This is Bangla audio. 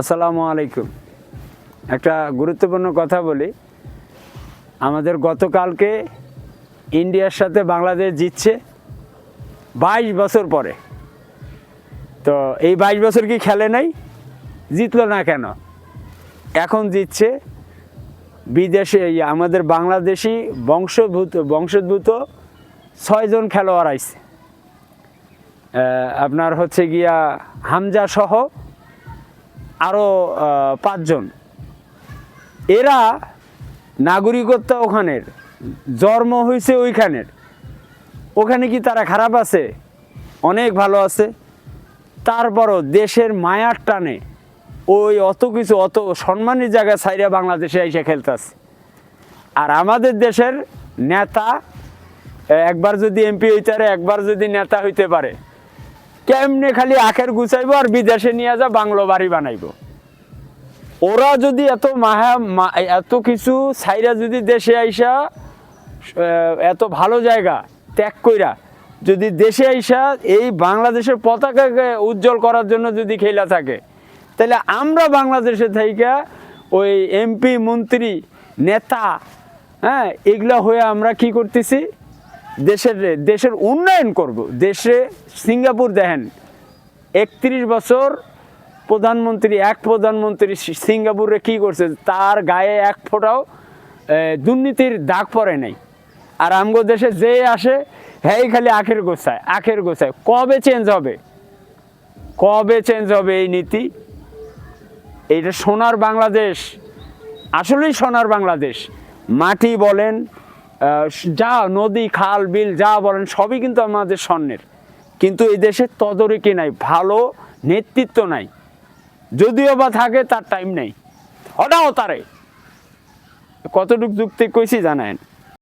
আসসালামু আলাইকুম। একটা গুরুত্বপূর্ণ কথা বলি। আমাদের গতকালকে ইন্ডিয়ার সাথে বাংলাদেশ জিতছে বাইশ বছর পরে। তো এই বাইশ বছর কি খেলে নাই? জিতলো না কেন? এখন জিতছে বিদেশে আমাদের বাংলাদেশি বংশভূত, বংশোদ্ভূত ছয়জন খেলোয়াড় আইছে। আপনার হচ্ছে গিয়া হামজা সহ আরও পাঁচজন। এরা নাগরিকত্ব ওখানের, জন্ম হয়েছে ওইখানের। ওখানে কি তারা খারাপ আছে? অনেক ভালো আছে। তারপরও দেশের মায়ার টানে ওই অত কিছু, অত সম্মানের জায়গায় সাইরা বাংলাদেশে এসে খেলতেছে। আর আমাদের দেশের নেতা একবার যদি এমপি হইতে পারে, একবার যদি নেতা হইতে পারে কেমনে খালি আখের গুছাইবো আর বিদেশে নিয়ে যা বাংলো বাড়ি বানাইবো? ওরা যদি এত মাহা এত কিছু সাইরা যদি দেশে আইসা এত ভালো জায়গা ত্যাগ কইরা, যদি দেশে আইসা এই বাংলাদেশের পতাকাকে উজ্জ্বল করার জন্য যদি খেলা থাকে, তাহলে আমরা বাংলাদেশে থেকে ওই এমপি, মন্ত্রী, নেতা হ্যাঁ এগুলা হয়ে আমরা কি করতেছি? দেশের দেশের উন্নয়ন করব। দেশে সিঙ্গাপুর দেখেন, একত্রিশ বছর প্রধানমন্ত্রী, এক প্রধানমন্ত্রী সিঙ্গাপুরে কি করছে, তার গায়ে এক ফোঁটাও দুর্নীতির দাগ পড়ে নাই। আর আমগো দেশে যে আসে হ্যাঁ খালি আখের গোছায় আখের গোছায়। কবে চেঞ্জ হবে? কবে চেঞ্জ হবে এই নীতি? এইটা সোনার বাংলাদেশ। আসলেই সোনার বাংলাদেশ। মাটি বলেন যা নদী, খাল, বিল, যা বলেন, সবই কিন্তু আমাদের স্বর্ণের। কিন্তু এই দেশে তদরিকে নাই, ভালো নেতৃত্ব নাই। যদিও বা থাকে, তার টাইম নেই। হঠাৎ তারে। কতটুক যুক্তি কইছি জানেন?